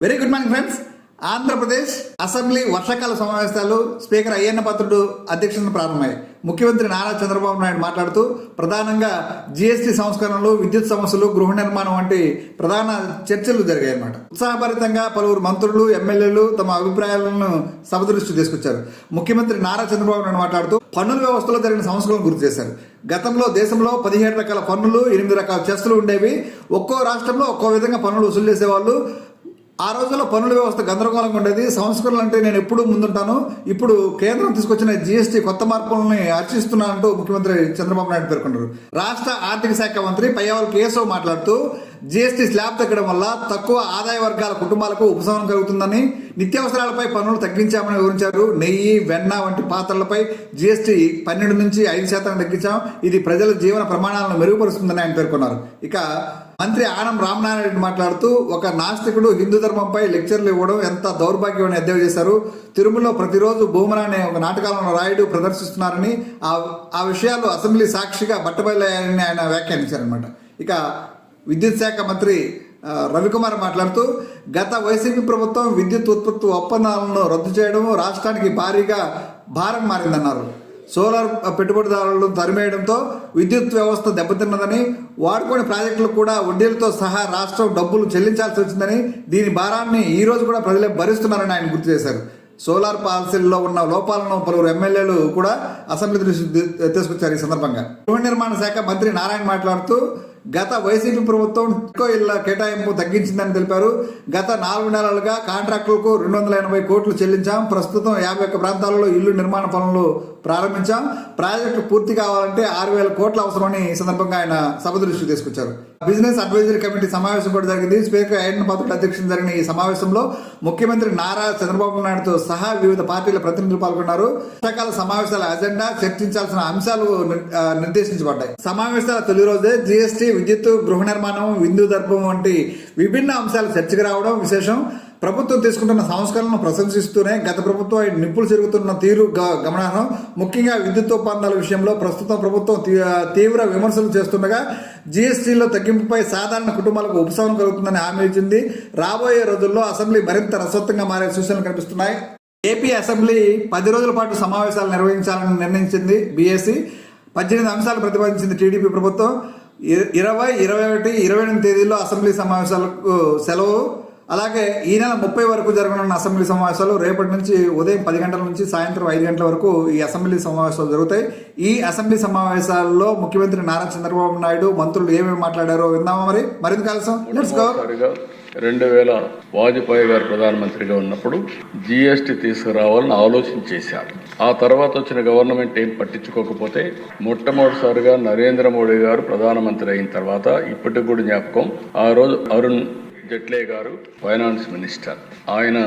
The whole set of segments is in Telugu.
Very good morning friends Andhra Pradesh assembly వర్షాకాల సమావేశాలు స్పీకర్ అయ్యన్న పాత్రుడు అధ్యక్షతన ప్రారంభమయ్యాయి ముఖ్యమంత్రి నారా చంద్రబాబు నాయుడు మాట్లాడుతూ ప్రధానంగా జీఎస్టీ సంస్కరణలు విద్యుత్ సమస్యలు గృహ నిర్మాణం వంటి ప్రధాన చర్చలు జరిగాయి అన్నమాట ఉత్సాహభరితంగా పలువురు మంత్రులు ఎమ్మెల్యేలు తమ అభిప్రాయాలను సభ దృష్టి తీసుకొచ్చారు. ముఖ్యమంత్రి నారా చంద్రబాబు నాయుడు మాట్లాడుతూ పన్నుల వ్యవస్థలో జరిగిన సంస్కరణలు గుర్తు చేశారు. గతంలో దేశంలో పదిహేడు రకాల పన్నులు ఎనిమిది రకాల చర్చలు ఉండేవి. ఒక్కో రాష్ట్రంలో ఒక్కో విధంగా పన్నులు వసూలు చేసేవాళ్ళు ఆ రోజుల్లో పన్నుల వ్యవస్థ గందరగోళంగా ఉండేది. సంస్కరణలు అంటే నేను ఎప్పుడూ ముందుంటాను. ఇప్పుడు కేంద్రం తీసుకొచ్చిన జీఎస్టీ కొత్త మార్పులని హర్షిస్తున్నానంటూ ముఖ్యమంత్రి చంద్రబాబు నాయుడు పేర్కొన్నారు. రాష్ట్ర ఆర్థిక శాఖ మంత్రి పయ్యావల్ కేశవ్ మాట్లాడుతూ జీఎస్టీ స్లాబ్ తగ్గడం వల్ల తక్కువ ఆదాయ వర్గాల కుటుంబాలకు ఉపశమనం కలుగుతుందని నిత్యావసరాలపై పన్నులు తగ్గించామని వివరించారు. నెయ్యి వెన్న వంటి పాత్రలపై జీఎస్టీ పన్నెండు నుంచి ఐదు శాతం తగ్గించాం. ఇది ప్రజల జీవన ప్రమాణాలను మెరుగుపరుస్తుందని ఆయన పేర్కొన్నారు. ఇక మంత్రి ఆనం రామనారాయణ మాట్లాడుతూ ఒక నాస్తికుడు హిందూ ధర్మంపై లెక్చర్లు ఇవ్వడం ఎంత దౌర్భాగ్యం అని ఎద్దేవి చేశారు. తిరుమలలో ప్రతిరోజు భూమన అనే ఒక నాటకాలను రాయుడు ప్రదర్శిస్తున్నారని ఆ ఆ విషయాలు అసెంబ్లీ సాక్షిగా బట్టబయలయ్యాయని ఆయన వ్యాఖ్యానించారనమాట ఇక విద్యుత్ శాఖ మంత్రి రవికుమార్ మాట్లాడుతూ గత వైసీపీ ప్రభుత్వం విద్యుత్ ఉత్పత్తి ఒప్పందాలను రద్దు చేయడం రాష్ట్రానికి భారీగా భారం మారిందన్నారు. సోలార్ పెట్టుబడిదారులను తరిమేయడంతో విద్యుత్ వ్యవస్థ దెబ్బతిన్నదని వాడుకోని ప్రాజెక్టులు కూడా వడ్డీలతో సహా రాష్ట్రం డబ్బులు చెల్లించాల్సి వచ్చిందని దీని భారాన్ని ఈ రోజు కూడా ప్రజలే భరిస్తున్నారని ఆయన గుర్తు చేశారు. సోలార్ పాలసీల్లో ఉన్న లోపాలను పలువురు ఎమ్మెల్యేలు కూడా అసెంబ్లీ దృష్టి తీసుకొచ్చారు ఈ సందర్భంగా. గృహ నిర్మాణ శాఖ మంత్రి నారాయణ మాట్లాడుతూ గత వైసీపీ ప్రభుత్వం టిక్కో ఇళ్ళ కేటాయింపు తగ్గించిందని తెలిపారు. గత నాలుగు నెలలుగా కాంట్రాక్టులకు రెండు వందల ఎనభై కోట్లు చెల్లించాం. ప్రస్తుతం యాభై ఒక్క ప్రాంతాలలో ఇల్లు నిర్మాణ పనులు ప్రారంభించాం. ప్రాజెక్టు పూర్తి కావాలంటే ఆరు వేల కోట్ల అవసరమని ఈ సందర్భంగా ఆయన సభ దృష్టికి తీసుకొచ్చారు. బిజినెస్ అడ్వైజరీ కమిటీ సమావేశం కూడా జరిగింది. స్పీకర్ అయ్యన్న పాత్రుడు అధ్యక్షతన జరిగిన ఈ సమావేశంలో ముఖ్యమంత్రి నారా చంద్రబాబు నాయుడుతో సహా వివిధ పార్టీల ప్రతినిధులు పాల్గొన్నారు. వర్షాకాల సమావేశాల అజెండా చర్చించాల్సిన అంశాలు నిర్దేశించబడ్డాయి. సమావేశాల తొలి రోజే జీఎస్టీ విద్యుత్ గృహ నిర్మాణం విందు దర్భం వంటి విభిన్న అంశాలు చర్చకు రావడం విశేషం. ప్రభుత్వం తీసుకుంటున్న సంస్కరణలను ప్రశంసిస్తూనే గత ప్రభుత్వం నిప్పులు జరుగుతున్న తీరు గ- గమనార్హం. ముఖ్యంగా విద్యుత్ ఒప్పందాల విషయంలో ప్రస్తుతం ప్రభుత్వం తీ- తీవ్ర విమర్శలు చేస్తుండగా జీఎస్టీలో తగ్గింపుపై సాధారణ కుటుంబాలకు ఉపశమనం కలుగుతుందని హామీ ఇచ్చింది. రాబోయే రోజుల్లో అసెంబ్లీ మరింత రసవత్తంగా మారే సూచనలు కనిపిస్తున్నాయి. ఏపీ అసెంబ్లీ పది రోజుల పాటు సమావేశాలు నిర్వహించాలని నిర్ణయించింది బీఎస్సీ పద్దెనిమిది అంశాలు ప్రతిపాదించింది టీడీపీ ప్రభుత్వం. ఇరవై ఇరవై ఒకటి ఇరవై ఎనిమిది తేదీల్లో అసెంబ్లీ సమావేశాలకు సెలవు. అలాగే ఈ నెల ముప్పై వరకు జరగనున్న అసెంబ్లీ సమావేశాలు రేపటి నుంచి ఉదయం పది గంటల నుంచి సాయంత్రం ఐదు గంటల వరకు ఈ అసెంబ్లీ సమావేశాలు జరుగుతాయి. ఈ అసెంబ్లీ సమావేశాల్లో ముఖ్యమంత్రి నారా చంద్రబాబు నాయుడు మంత్రులు ఏమేమి మాట్లాడారో విందామా మరి? మరింత ఆలస్యం లెట్స్ గో రెండు వేల వాజ్పేయి గారు ప్రధానమంత్రిగా ఉన్నప్పుడు జీఎస్టీ తీసుకురావాలని ఆలోచన చేశారు. ఆ తర్వాత వచ్చిన గవర్నమెంట్ ఏం పట్టించుకోకపోతే మొట్టమొదటిసారిగా నరేంద్ర మోడీ గారు ప్రధానమంత్రి అయిన తర్వాత ఇప్పటికి కూడా జ్ఞాపకం ఆ రోజు అరుణ్ జట్లే గారు ఫైనాన్స్ మినిస్టర్. ఆయన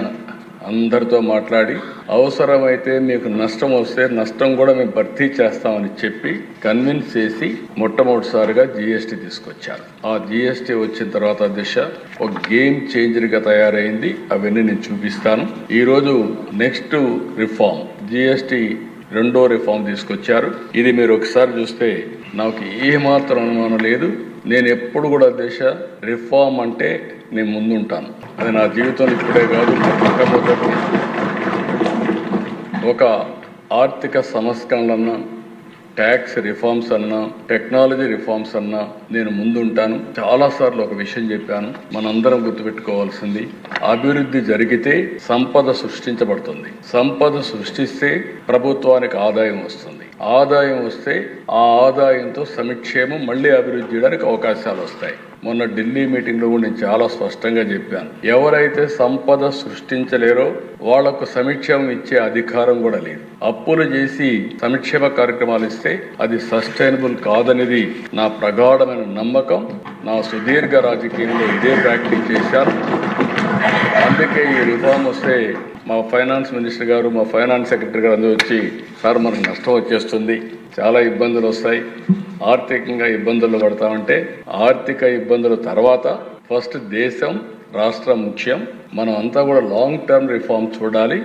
అందరితో మాట్లాడి అవసరమైతే మీకు నష్టం వస్తే నష్టం కూడా మేము భర్తీ చేస్తామని చెప్పి కన్విన్స్ చేసి మొట్టమొదటిసారిగా జీఎస్టీ తీసుకొచ్చారు. ఆ జీఎస్టీ వచ్చిన తర్వాత దిశ ఒక గేమ్ చేంజర్గా తయారైంది. అవన్నీ నేను చూపిస్తాను. ఈరోజు నెక్స్ట్ రిఫార్మ్ జీఎస్టీ రెండో రిఫార్మ్ తీసుకొచ్చారు. ఇది మీరు ఒకసారి చూస్తే నాకు ఏమాత్రం అనుమానం లేదు. నేను ఎప్పుడు కూడా దేశ రిఫార్మ్ అంటే నేను ముందుంటాను. అది నా జీవితంలో ఇప్పుడే కాదు మొట్టమొదటి ఒక ఆర్థిక సంస్కరణలన్నా ట్యాక్స్ రిఫార్మ్స్ అన్నా టెక్నాలజీ రిఫార్మ్స్ అన్నా నేను ముందుంటాను. చాలాసార్లు ఒక విషయం చెప్పాను మనందరం గుర్తుపెట్టుకోవాల్సింది అభివృద్ధి జరిగితే సంపద సృష్టించబడుతుంది. సంపద సృష్టిస్తే ప్రభుత్వానికి ఆదాయం వస్తుంది. ఆదాయం వస్తే ఆ ఆదాయంతో సమిక్షేమం మళ్ళీ అభివృద్ధి చేయడానికి అవకాశాలు వస్తాయి. మొన్న ఢిల్లీ మీటింగ్లో కూడా నేను చాలా స్పష్టంగా చెప్పాను. ఎవరైతే సంపద సృష్టించలేరో వాళ్ళకు సమీక్షేమం ఇచ్చే అధికారం కూడా లేదు. అప్పులు చేసి సంక్షేమ కార్యక్రమాలు ఇస్తే అది సస్టైనబుల్ కాదనేది నా ప్రగాఢమైన నమ్మకం. నా సుదీర్ఘ రాజకీయంలో ఇదే ప్రాక్టీస్ చేశాను. అందుకే ఈ రిఫార్మ్ వస్తే మా ఫైనాన్స్ మినిస్టర్ గారు మా ఫైనాన్స్ సెక్రటరీ గారు అందరూ వచ్చి సార్ మనకు నష్టం వచ్చేస్తుంది. చాలా ఇబ్బందులు వస్తాయి. ఆర్థికంగా ఇబ్బందులు పడతామంటే ఆర్థిక ఇబ్బందుల తర్వాత ఫస్ట్ దేశం రాష్ట్రం ముఖ్యం. మనం అంతా కూడా లాంగ్ టర్మ్ రిఫార్మ్ చూడాలి.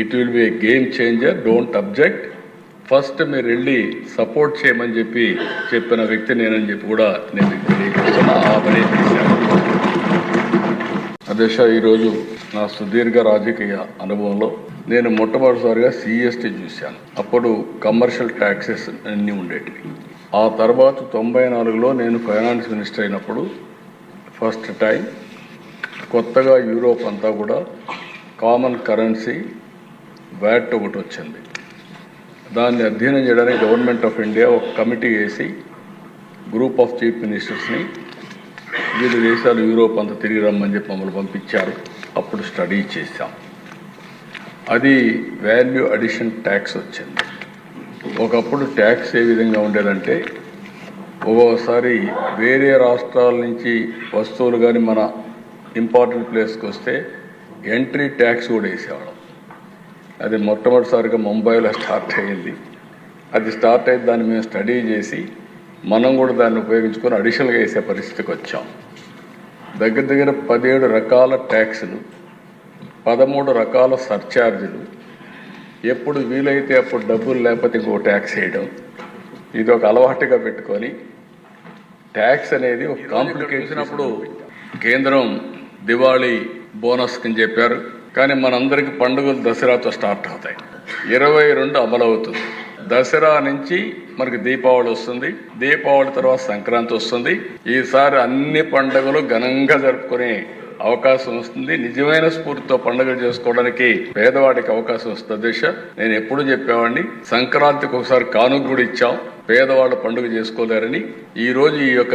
It will be a game changer don't object first మీరు వెళ్ళి సపోర్ట్ చేయమని చెప్పి చెప్పిన వ్యక్తి నేనని చెప్పి కూడా నేను మీకు తెలియజేస్తున్నా. ఆ పని చేశాను. అధ్యక్ష ఈరోజు నా సుదీర్ఘ రాజకీయ అనుభవంలో నేను మొట్టమొదటిసారిగా సిఎస్టీ చూశాను. అప్పుడు కమర్షియల్ ట్యాక్సెస్ అన్నీ ఉండేటివి. ఆ తర్వాత తొంభై నాలుగులో నేను ఫైనాన్స్ మినిస్టర్ అయినప్పుడు ఫస్ట్ టైం కొత్తగా యూరోప్ అంతా కూడా కామన్ కరెన్సీ వ్యాట్ ఒకటి వచ్చింది. దాన్ని అధ్యయనం చేయడానికి గవర్నమెంట్ ఆఫ్ ఇండియా ఒక కమిటీ వేసి గ్రూప్ ఆఫ్ చీఫ్ మినిస్టర్స్ని వివిధ దేశాలు యూరోప్ అంతా తిరిగి రమ్మని చెప్పి మమ్మల్ని పంపించారు. అప్పుడు స్టడీ చేశాం. అది వాల్యూ అడిషన్ ట్యాక్స్ వచ్చింది. ఒకప్పుడు ట్యాక్స్ ఏ విధంగా ఉండేదంటే ఒక్కోసారి వేరే రాష్ట్రాల నుంచి వస్తువులు కానీ మన ఇంపార్టెంట్ ప్లేస్కి వస్తే ఎంట్రీ ట్యాక్స్ కూడా వేసేవాళ్ళం. అది మొట్టమొదటిసారిగా ముంబైలో స్టార్ట్ అయ్యింది. అది స్టార్ట్ అయితే దాన్ని మేము స్టడీ చేసి మనం కూడా దాన్ని ఉపయోగించుకొని అడిషనల్గా వేసే పరిస్థితికి వచ్చాం. దగ్గర దగ్గర పదిహేడు రకాల ట్యాక్స్ను పదమూడు రకాల సర్ఛార్జీలు ఎప్పుడు వీలైతే అప్పుడు డబ్బులు లేకపోతే ఇంకో ట్యాక్స్ వేయడం. ఇది ఒక అలవాటుగా పెట్టుకొని ట్యాక్స్ అనేది ఒక కాంప్లికేషన్ అప్పుడు కేంద్రం దివాళీ బోనస్ అని చెప్పారు. కానీ మనందరికి పండుగలు దసరాతో స్టార్ట్ అవుతాయి. ఇరవై రెండు అమలు అవుతుంది దసరా నుంచి మనకి దీపావళి వస్తుంది. దీపావళి తర్వాత సంక్రాంతి వస్తుంది. ఈసారి అన్ని పండుగలు ఘనంగా జరుపుకునే అవకాశం వస్తుంది. నిజమైన స్ఫూర్తితో పండుగలు చేసుకోవడానికి పేదవాడికి అవకాశం వస్తుంది దిశ నేను ఎప్పుడు చెప్పామండి సంక్రాంతికి ఒకసారి కానుక కూడా ఇచ్చాం. పేదవాళ్ళు పండుగ చేసుకోలేరని. ఈ రోజు ఈ యొక్క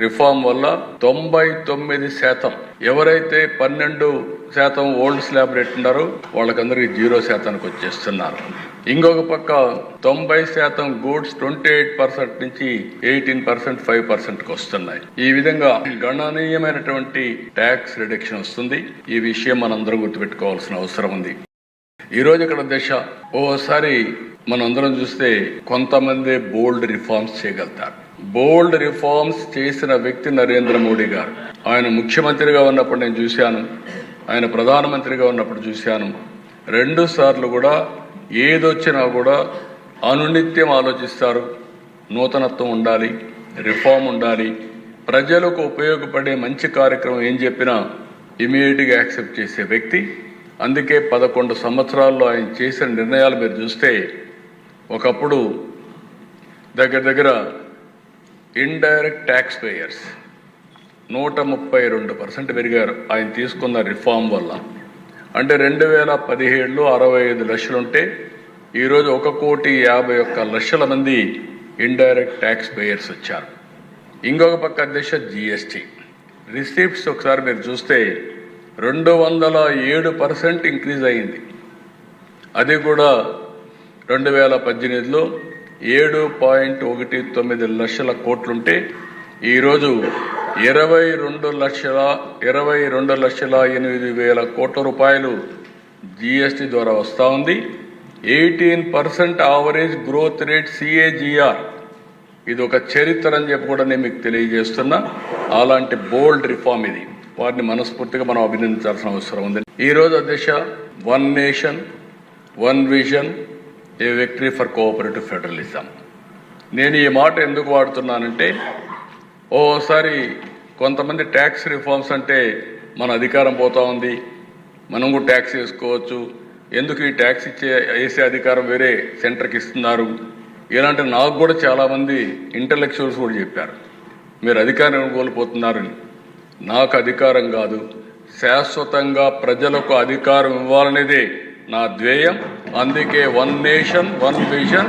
రిఫార్మ్ వల్ల తొంభై తొమ్మిది శాతం ఎవరైతే పన్నెండు శాతం ఓల్డ్ స్లాబ్ రేట్ ఉన్నారు. వాళ్ళకందరికీ జీరో శాతానికి వచ్చేస్తున్నారు. ఇంకొక పక్క తొంభై శాతం గూడ్స్ ట్వంటీ ఎయిట్ పర్సెంట్ నుంచి ఎయిటీన్ పర్సెంట్ ఫైవ్ పర్సెంట్కి వస్తున్నాయి. ఈ విధంగా గణనీయమైనటువంటి ట్యాక్స్ రిడక్షన్ వస్తుంది. ఈ విషయం మనందరం గుర్తుపెట్టుకోవాల్సిన అవసరం ఉంది. ఈ రోజు ఇక్కడ దశ ఓసారి మనందరం చూస్తే కొంతమంది బోల్డ్ రిఫార్మ్స్ చేయగలుగుతారు. బోల్డ్ రిఫార్మ్స్ చేసిన వ్యక్తి నరేంద్ర మోడీ గారు. ఆయన ముఖ్యమంత్రిగా ఉన్నప్పుడు నేను చూశాను. ఆయన ప్రధానమంత్రిగా ఉన్నప్పుడు చూశాను. రెండు సార్లు కూడా ఏదొచ్చినా కూడా అనునిత్యం ఆలోచిస్తారు. నూతనత్వం ఉండాలి రిఫార్మ్ ఉండాలి. ప్రజలకు ఉపయోగపడే మంచి కార్యక్రమం ఏం చెప్పినా ఇమీడియట్గా యాక్సెప్ట్ చేసే వ్యక్తి. అందుకే పదకొండు సంవత్సరాల్లో ఆయన చేసిన నిర్ణయాలు మీరు చూస్తే ఒకప్పుడు దగ్గర దగ్గర ఇండైరెక్ట్ ట్యాక్స్ పేయర్స్ నూట ముప్పై రెండు పర్సెంట్ పెరిగారు. ఆయన తీసుకున్న రిఫార్మ్ వల్ల. అంటే రెండు వేల పదిహేడులో అరవై ఐదు లక్షలుంటే ఈరోజు ఒక కోటి యాభై ఒక్క లక్షల మంది ఇండైరెక్ట్ ట్యాక్స్ పేయర్స్ వచ్చారు. ఇంకొక పక్క అధ్యక్ష జిఎస్టీ. రిసీప్ట్స్ ఒకసారి మీరు చూస్తే రెండు వందల ఏడు పర్సెంట్ ఇంక్రీజ్ అయింది అది కూడా రెండు వేల పద్దెనిమిదిలో ఏడు పాయింట్ ఒకటి తొమ్మిది లక్షల కోట్లుంటే ఈరోజు ఇరవై రెండు లక్షల ఇరవై రెండు లక్షల ఎనిమిది వేల కోట్ల రూపాయలు జిఎస్టీ ద్వారా వస్తూ ఉంది. Eighteen percent average growth rate CAGR. ఇది ఒక చరిత్ర అని చెప్పి కూడా నేను మీకు తెలియజేస్తున్నా. అలాంటి బోల్డ్ రిఫార్మ్ ఇది. వారిని మనస్ఫూర్తిగా మనం అభినందించాల్సిన అవసరం ఉంది. ఈరోజు రోజు one nation one vision a victory for cooperative federalism. నేను ఈ మాట ఎందుకు వాడుతున్నానంటే ఓసారి కొంతమంది ట్యాక్స్ రిఫార్మ్స్ అంటే మన అధికారం పోతా ఉంది. మనం కూడా ట్యాక్స్ వేసుకోవచ్చు. ఎందుకు ఈ ట్యాక్స్ ఇచ్చే వేసే అధికారం వేరే సెంటర్కి ఇస్తున్నారు? ఇలాంటి నాకు కూడా చాలామంది ఇంటలెక్చువల్స్ కూడా చెప్పారు. మీరు అధికారం కోల్పోతున్నారని. నాకు అధికారం కాదు. శాశ్వతంగా ప్రజలకు అధికారం ఇవ్వాలనేదే నా ధ్యేయం. అందుకే వన్ నేషన్ వన్ విజన్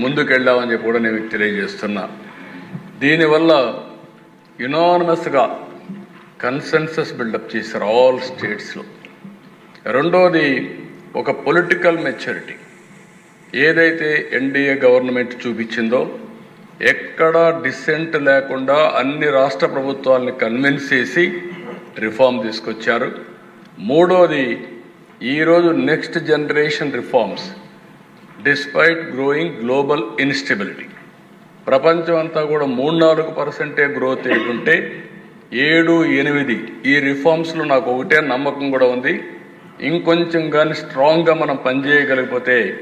ముందుకెళ్ళామని చెప్పి కూడా నేను తెలియజేస్తున్నాను తెలియజేస్తున్నా. దీనివల్ల యునానమస్గా కన్సెన్సస్ బిల్డప్ చేశారు ఆల్ స్టేట్స్లో రెండోది ఒక పొలిటికల్ మెచ్యూరిటీ ఏదైతే ఎన్డీఏ గవర్నమెంట్ చూపించిందో ఎక్కడా డిసెంట్ లేకుండా అన్ని రాష్ట్ర ప్రభుత్వాలని కన్విన్స్ చేసి రిఫార్మ్ తీసుకొచ్చారు. మూడోది ఈరోజు next generation reforms despite growing global instability ప్రపంచం అంతా కూడా మూడు నాలుగు పర్సెంటే గ్రోత్ ఏంటుంటే ఏడు ఎనిమిది ఈ రిఫార్మ్స్లో నాకు ఒకటే నమ్మకం కూడా ఉంది. ఇంకొంచెం కానీ స్ట్రాంగ్గా మనం పనిచేయగలిగిపోతే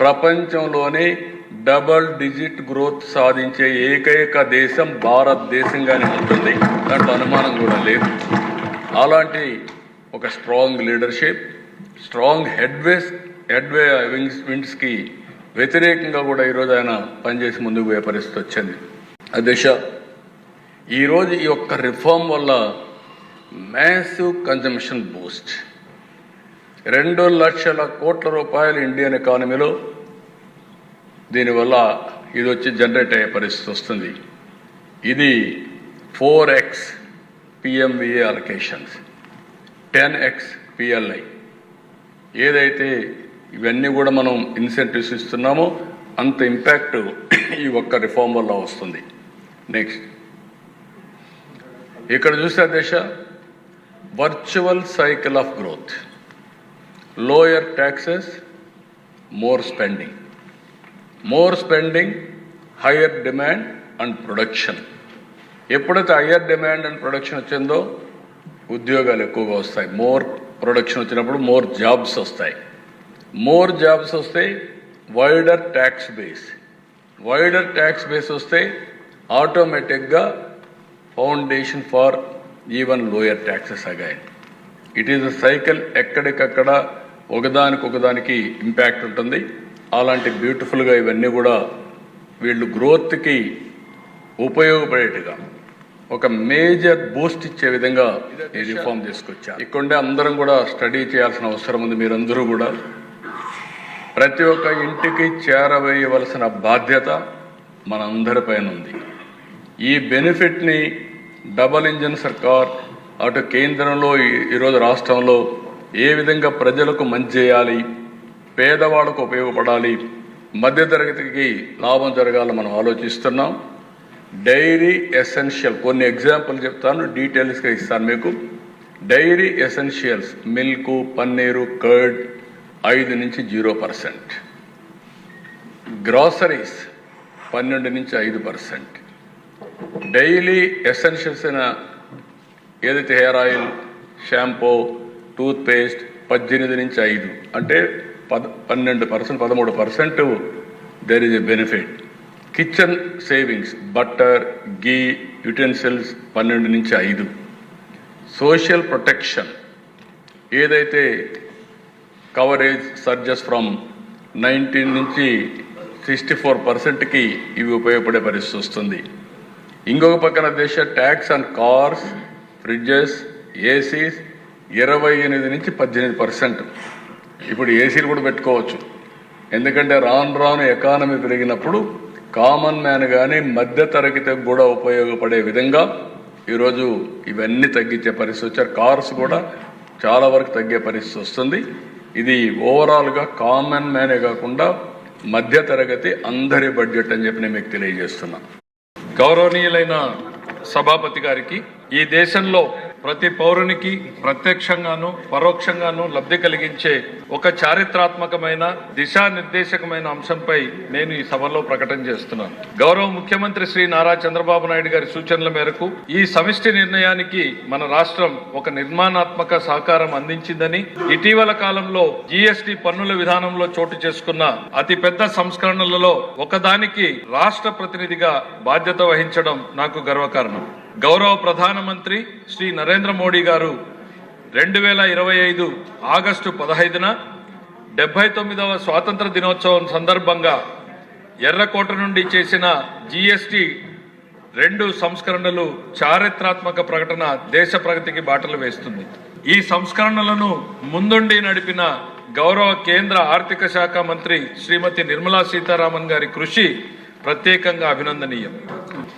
ప్రపంచంలోనే డబల్ డిజిట్ గ్రోత్ సాధించే ఏకైక దేశం భారతదేశంగానే ఉంటుంది. దాంట్లో అనుమానం కూడా లేదు. అలాంటి ఒక strong leadership strong headways headway wings విండ్స్కి వ్యతిరేకంగా కూడా ఈరోజు ఆయన పనిచేసి ముందుకు పోయే పరిస్థితి వచ్చింది. అధ్యక్ష ఈరోజు ఈ యొక్క రిఫార్మ్ వల్ల మ్యాసివ్ కన్జంప్షన్ బూస్ట్. రెండు లక్షల కోట్ల రూపాయలు ఇండియన్ ఎకానమీలో దీనివల్ల ఇది వచ్చి జనరేట్ అయ్యే పరిస్థితి వస్తుంది. ఇది four x PMVA allocations. Ten x PLI. ఏదైతే ఇవన్నీ కూడా మనం ఇన్సెంటివ్స్ ఇస్తున్నామో. అంత ఇంపాక్ట్ ఈ ఒక్క రిఫార్మ్ వల్ల వస్తుంది. నెక్స్ట్ ఇక్కడ చూస్తే దేశ virtual cycle of growth lower taxes more spending more spending higher demand and production ఎప్పుడైతే హయ్యర్ డిమాండ్ అండ్ ప్రొడక్షన్ వచ్చిందో ఉద్యోగాలు ఎక్కువగా వస్తాయి. మోర్ ప్రొడక్షన్ వచ్చినప్పుడు మోర్ జాబ్స్ వస్తాయి. మోర్ జాబ్స్ వస్తే wider tax base wider tax base వస్తే ఆటోమేటిక్గా foundation far even lower taxes again it is a cycle ఎక్కడికక్కడ ఒకదానికి ఒకదానికి ఇంపాక్ట్ ఉంటుంది. అలాంటి బ్యూటిఫుల్గా ఇవన్నీ కూడా వీళ్ళు గ్రోత్కి ఉపయోగపడేట్టుగా ఒక మేజర్ బూస్ట్ ఇచ్చే విధంగా ఈ రిఫార్మ్ తీసుకొచ్చారు. ఇక్కడే అందరం కూడా స్టడీ చేయాల్సిన అవసరం ఉంది మీరందరూ కూడా. ప్రతి ఒక్క ఇంటికి చేరవేయవలసిన బాధ్యత మనందరిపైన ఉంది ఈ బెనిఫిట్ని డబల్ ఇంజన్ సర్కార్ అటు కేంద్రంలో ఈ- ఈరోజు రాష్ట్రంలో ఏ విధంగా ప్రజలకు మంచి చేయాలి పేదవాళ్ళకు ఉపయోగపడాలి మధ్యతరగతికి లాభం జరగాలని మనం ఆలోచిస్తున్నాం. డైరీ ఎసెన్షియల్ కొన్ని ఎగ్జాంపుల్ చెప్తాను డీటెయిల్స్గా ఇస్తాను మీకు. Dairy essentials milk paneer curd ఐదు నుంచి జీరో పర్సెంట్. గ్రాసరీస్ పన్నెండు నుంచి ఐదు పర్సెంట్. డైలీ ఎసెన్షియల్స్ అయిన ఏదైతే hair oil shampoo toothpaste పద్దెనిమిది నుంచి ఐదు. అంటే పద పన్నెండు పర్సెంట్ పదమూడు percent there is a benefit kitchen savings butter ghee utensils పన్నెండు నుంచి ఐదు. Social protection. ఏదైతే కవరేజ్ సర్జెస్ ఫ్రమ్ నైన్టీన్ నుంచి సిక్స్టీ ఫోర్ పర్సెంట్కి ఇవి ఉపయోగపడే పరిస్థితి వస్తుంది. ఇంకొక పక్కన దేశ tax on cars fridges ACs ఇరవై ఎనిమిది నుంచి పద్దెనిమిది పర్సెంట్ ఇప్పుడు ఏసీలు కూడా పెట్టుకోవచ్చు. ఎందుకంటే రాను రాను ఎకానమీ పెరిగినప్పుడు కామన్ మ్యాన్ కానీ మధ్యతరగతి కూడా ఉపయోగపడే విధంగా ఈరోజు ఇవన్నీ తగ్గించే పరిస్థితి వచ్చారు. కార్స్ కూడా చాలా వరకు తగ్గే పరిస్థితి వస్తుంది. ఇది ఓవరాల్గా కామన్ మ్యానే కాకుండా మధ్య తరగతి అందరి బడ్జెట్ అని చెప్పి నేను మీకు తెలియజేస్తున్నా. గౌరవనీయులైన సభాపతి గారికి ఈ దేశంలో ప్రతి పౌరునికి ప్రత్యక్షంగాను పరోక్షంగాను లబ్ధి కలిగించే ఒక చారిత్రాత్మకమైన దిశానిర్దేశకమైన అంశంపై నేను ఈ సభలో ప్రకటన చేస్తున్నాను. గౌరవ ముఖ్యమంత్రి శ్రీ నారా చంద్రబాబు నాయుడు గారి సూచనల మేరకు ఈ సమిష్టి నిర్ణయానికి మన రాష్ట్రం ఒక నిర్మాణాత్మక సహకారం అందించిందని ఇటీవల కాలంలో జీఎస్టీ పన్నుల విధానంలో చోటు చేసుకున్న అతి పెద్ద సంస్కరణలలో ఒకదానికి రాష్ట్ర ప్రతినిధిగా బాధ్యత వహించడం నాకు గర్వకారణం. గౌరవ ప్రధానమంత్రి శ్రీ నరేంద్ర మోడీ గారు రెండు వేల ఇరవై ఐదు ఆగస్టు పదహైదున డెబ్బై తొమ్మిదవ స్వాతంత్ర దినోత్సవం సందర్భంగా ఎర్రకోట నుండి చేసిన జిఎస్టి రెండు సంస్కరణలు చారిత్రాత్మక ప్రకటన దేశ ప్రగతికి బాటలు వేస్తుంది. ఈ సంస్కరణలను ముందుండి నడిపిన గౌరవ కేంద్ర ఆర్థిక శాఖ మంత్రి శ్రీమతి నిర్మలా సీతారామన్ గారి కృషి ప్రత్యేకంగా అభినందనీయం.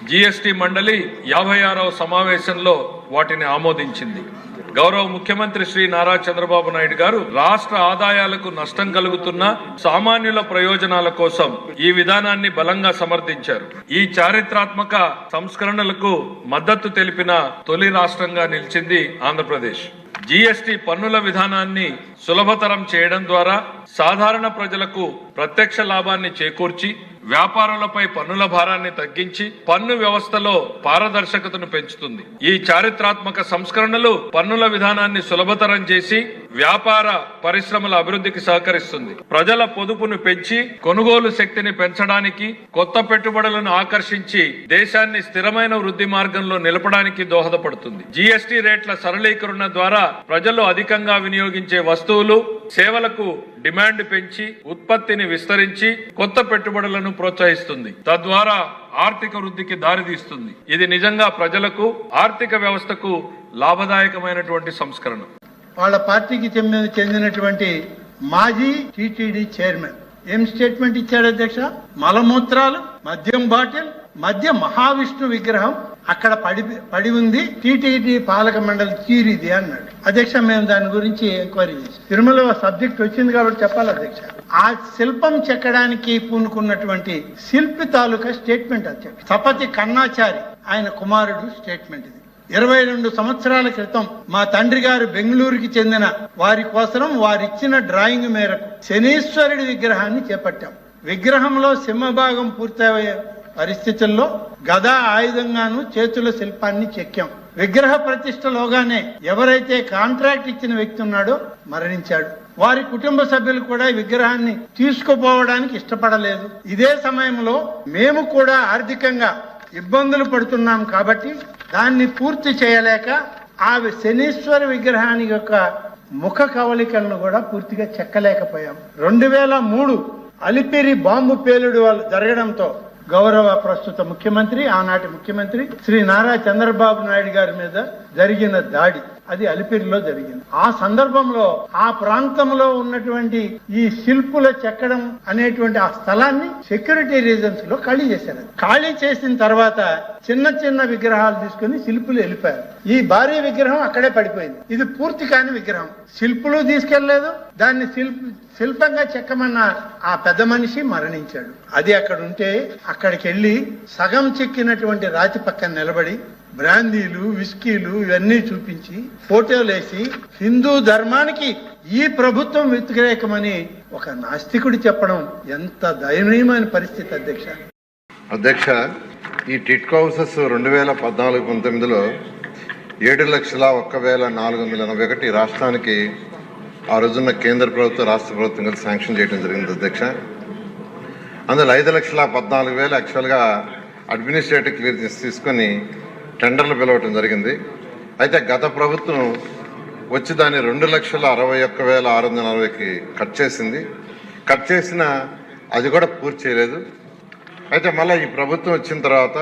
జిఎస్టి మండలి యాభై ఆరవ సమావేశంలో వాటిని ఆమోదించింది. గౌరవ ముఖ్యమంత్రి శ్రీ నారా చంద్రబాబు నాయుడు గారు రాష్ట్ర ఆదాయాలకు నష్టం కలుగుతున్న సామాన్యుల ప్రయోజనాల కోసం ఈ విధానాన్ని బలంగా సమర్థించారు. ఈ చారిత్రాత్మక సంస్కరణలకు మద్దతు తెలిపిన తొలి రాష్ట్రంగా నిలిచింది ఆంధ్రప్రదేశ్. జీఎస్టీ పన్నుల విధానాన్ని సులభతరం చేయడం ద్వారా సాధారణ ప్రజలకు ప్రత్యక్ష లాభాన్ని చేకూర్చి వ్యాపారులపై పన్నుల భారాన్ని తగ్గించి పన్ను వ్యవస్థలో పారదర్శకతను పెంచుతుంది. ఈ చారిత్రాత్మక సంస్కరణలు పన్నుల విధానాన్ని సులభతరం చేసి వ్యాపార పరిశ్రమల అభివృద్ధికి సహకరిస్తుంది. ప్రజల పొదుపును పెంచి కొనుగోలు శక్తిని పెంచడానికి కొత్త పెట్టుబడులను ఆకర్షించి దేశాన్ని స్థిరమైన వృద్ధి మార్గంలో నిలపడానికి దోహదపడుతుంది. జీఎస్టీ రేట్ల సరళీకరణ ద్వారా ప్రజలు అధికంగా వినియోగించే వస్తువులు సేవలకు డిమాండ్ పెంచి ఉత్పత్తిని విస్తరించి కొత్త పెట్టుబడులను ప్రోత్సహిస్తుంది. తద్వారా ఆర్థిక వృద్ధికి దారితీస్తుంది ఇది నిజంగా ప్రజలకు ఆర్థిక వ్యవస్థకు లాభదాయకమైనటువంటి సంస్కరణ. వాళ్ళ పార్టీకి చెందిన చెందినటువంటి మాజీ టిటిడి చైర్మన్. ఏం స్టేట్మెంట్ ఇచ్చాడు అధ్యక్ష? మలమూత్రాలు మద్యం బాటిల్ మధ్య మహావిష్ణు విగ్రహం అక్కడ పడి పడి ఉంది. టిటిడి పాలక మండలి తీరిది అన్నాడు. అధ్యక్ష మేము దాని గురించి ఎంక్వైరీ చేసాం తిరుమల సబ్జెక్ట్ వచ్చింది కాబట్టి చెప్పాలి అధ్యక్ష. ఆ శిల్పం చెక్కడానికి పూనుకున్నటువంటి శిల్పి తాలూకా స్టేట్మెంట్ అధ్యక్ష సపతి కన్నాచారి ఆయన కుమారుడు స్టేట్మెంట్ ఇది. ఇరవై రెండు సంవత్సరాల క్రితం మా తండ్రి గారు బెంగళూరుకి చెందిన వారి కోసం వారిచ్చిన డ్రాయింగ్ మేరకు శనీశ్వరుడి విగ్రహాన్ని చేపట్టాం. విగ్రహంలో సింహభాగం పూర్తయ్యే పరిస్థితుల్లో గదా ఆయుధంగాను చేతుల శిల్పాన్ని చెక్కాం. విగ్రహ ప్రతిష్టలోగానే ఎవరైతే కాంట్రాక్ట్ ఇచ్చిన వ్యక్తి ఉన్నాడో మరణించాడు. వారి కుటుంబ సభ్యులు కూడా విగ్రహాన్ని తీసుకుపోవడానికి ఇష్టపడలేదు. ఇదే సమయంలో మేము కూడా ఆర్థికంగా ఇబ్బందులు పడుతున్నాం కాబట్టి దాన్ని పూర్తి చేయలేక ఆ శనీశ్వర విగ్రహాన్ని యొక్క ముఖ కవలికలను కూడా పూర్తిగా చెక్కలేకపోయాం. రెండు వేల మూడు అలిపిరి బాంబు పేలుడు వాళ్ళు జరగడంతో గౌరవ ప్రస్తుత ముఖ్యమంత్రి ఆనాటి ముఖ్యమంత్రి శ్రీ నారా చంద్రబాబు నాయుడు గారి మీద జరిగిన దాడి. అది అలిపిరిలో జరిగింది. ఆ సందర్భంలో ఆ ప్రాంతంలో ఉన్నటువంటి ఈ శిల్పుల చెక్కడం అనేటువంటి ఆ స్థలాన్ని సెక్యూరిటీ రీజన్స్లో ఖాళీ చేశారు. ఖాళీ చేసిన తర్వాత చిన్న చిన్న విగ్రహాలు తీసుకుని శిల్పులు వెళ్ళిపోయారు. ఈ భారీ విగ్రహం అక్కడే పడిపోయింది. ఇది పూర్తి కాని విగ్రహం. శిల్పులు తీసుకెళ్ళలేదు దాన్ని శిల్ప శిల్పంగా చెక్కమన్న ఆ పెద్ద మనిషి మరణించాడు. అది అక్కడ ఉంటే అక్కడికి వెళ్ళి సగం చెక్కినటువంటి రాతి పక్కన నిలబడి బ్రాందీలు విస్కీలు ఇవన్నీ చూపించి ఫోటోలు వేసి హిందూ ధర్మానికి ఈ ప్రభుత్వం వ్యతిరేకమని ఒక నాస్తికుడు చెప్పడం ఎంత దయనీయమైన పరిస్థితి అధ్యక్ష. అధ్యక్ష ఈ టిట్కో హౌసెస్ రెండు వేల పద్నాలుగు పంతొమ్మిదిలో ఏడు లక్షల ఒక్క వేల నాలుగు వందల ఎనభై ఒకటి రాష్ట్రానికి ఆ రోజున కేంద్ర ప్రభుత్వం రాష్ట్ర ప్రభుత్వం కలిసి శాంక్షన్ చేయడం జరిగింది అధ్యక్ష. అందులో ఐదు లక్షల పద్నాలుగు వేలు యాక్చువల్గా అడ్మినిస్ట్రేటివ్ క్లియర్ తీసుకొని టెండర్లు పిలవటం జరిగింది. అయితే గత ప్రభుత్వం వచ్చి దాన్ని రెండు లక్షల అరవై ఒక్క వేల ఆరు వందల అరవైకి కట్ చేసింది. కట్ చేసిన అది కూడా పూర్తి చేయలేదు. అయితే మళ్ళీ ఈ ప్రభుత్వం వచ్చిన తర్వాత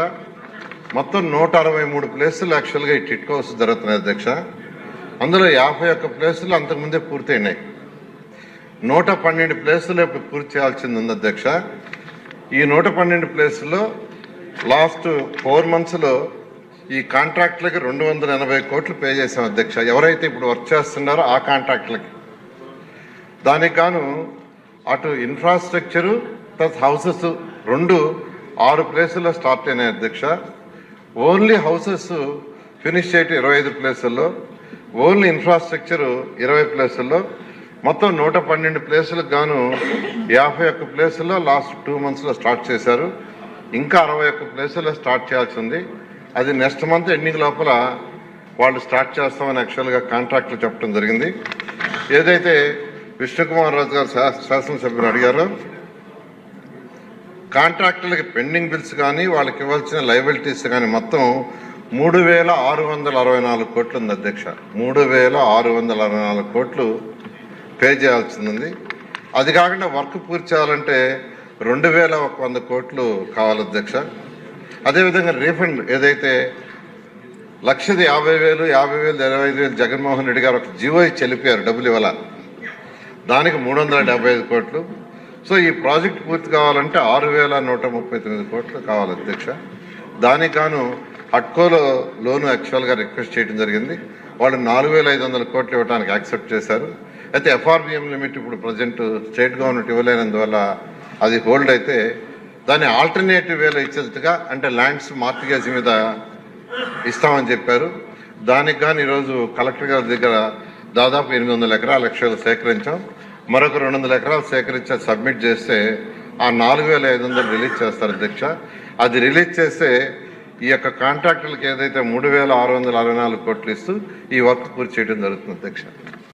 మొత్తం నూట అరవై మూడు ప్లేసులు యాక్చువల్గా ఈ టిట్కో హౌస్ జరుగుతున్నాయి అధ్యక్ష. అందులో యాభై ఒక్క ప్లేసులు అంతకుముందే పూర్తయినాయి నూట పన్నెండు ప్లేసులు ఇప్పుడు పూర్తి చేయాల్సింది ఉంది అధ్యక్ష. ఈ నూట పన్నెండు ప్లేసుల్లో లాస్ట్ ఫోర్ మంత్స్లో ఈ కాంట్రాక్టులకి రెండు వందల ఎనభై కోట్లు పే చేసాం అధ్యక్ష. ఎవరైతే ఇప్పుడు వర్క్ చేస్తున్నారో ఆ కాంట్రాక్టులకి. దానికి గాను అటు ఇన్ఫ్రాస్ట్రక్చరు ప్లస్ హౌసెస్ రెండు ఆరు ప్లేసుల్లో స్టార్ట్ అయినాయి అధ్యక్ష. ఓన్లీ హౌసెస్ ఫినిష్ చేయటం ఇరవై ఐదు ప్లేసుల్లో. ఓన్లీ ఇన్ఫ్రాస్ట్రక్చర్ ఇరవై ప్లేసుల్లో. మొత్తం నూట పన్నెండు ప్లేసులకు గాను యాభై ఒక్క ప్లేసుల్లో లాస్ట్ టూ మంత్స్లో స్టార్ట్ చేశారు. ఇంకా అరవై ఒక్క ప్లేసుల్లో స్టార్ట్ చేయాల్సి ఉంది. అది నెక్స్ట్ మంత్ ఎండింగ్ లోపల వాళ్ళు స్టార్ట్ చేస్తామని యాక్చువల్గా కాంట్రాక్ట్లు చెప్పడం జరిగింది. ఏదైతే విష్ణుకుమార్ రాజు గారు శాసనసభ్యులు అడిగారో కాంట్రాక్టులకి పెండింగ్ బిల్స్ కానీ వాళ్ళకి ఇవ్వాల్సిన లైబిలిటీస్ కానీ మొత్తం మూడు వేల ఆరు వందల అరవై నాలుగు కోట్లు ఉంది అధ్యక్ష. మూడు వేల ఆరు వందల అరవై నాలుగు కోట్లు పే చేయాల్సి ఉంది అది కాకుండా వర్క్ పూర్తి చేయాలంటే రెండు వేల ఒక వంద కోట్లు కావాలి అధ్యక్ష. అదేవిధంగా రీఫండ్ ఏదైతే లక్షది యాభై వేలు యాభై వేలు ఇరవై ఐదు వేలు జగన్మోహన్ రెడ్డి గారు ఒక జీవో చెల్లిపోయారు డబ్బులు ఇవ్వాల దానికి మూడు వందల డెబ్బై ఐదు కోట్లు. సో ఈ ప్రాజెక్ట్ పూర్తి కావాలంటే ఆరు వేల నూట ముప్పై తొమ్మిది కోట్లు కావాలి అధ్యక్ష. దానికి గాను హట్కోలో లోను యాక్చువల్గా రిక్వెస్ట్ చేయడం జరిగింది. వాళ్ళు నాలుగు వేల ఐదు వందల కోట్లు ఇవ్వడానికి యాక్సెప్ట్ చేశారు. అయితే ఎఫ్ఆర్బిఎం లిమిట్ ఇప్పుడు ప్రజెంట్ స్టేట్ గవర్నమెంట్ ఇవ్వలేనందువల్ల అది హోల్డ్ అయితే దాన్ని ఆల్టర్నేటివ్ వేలో ఇచ్చేట్టుగా అంటే ల్యాండ్స్ మార్టిగేజ్ మీద ఇస్తామని చెప్పారు. దానికి కానీ ఈరోజు కలెక్టర్ గారి దగ్గర దాదాపు ఎనిమిది వందల ఎకరాల లక్షలు సేకరించాం. మరొక రెండు వందల ఎకరాలు సేకరించి సబ్మిట్ చేస్తే ఆ నాలుగు వేల ఐదు వందలు రిలీజ్ చేస్తారు అధ్యక్ష. అది రిలీజ్ చేస్తే ఈ యొక్క కాంట్రాక్టులకు ఏదైతే మూడు వేల ఆరు వందల అరవై నాలుగు కోట్లు ఇస్తూ ఈ వర్క్ పూర్తి చేయడం జరుగుతుంది అధ్యక్ష.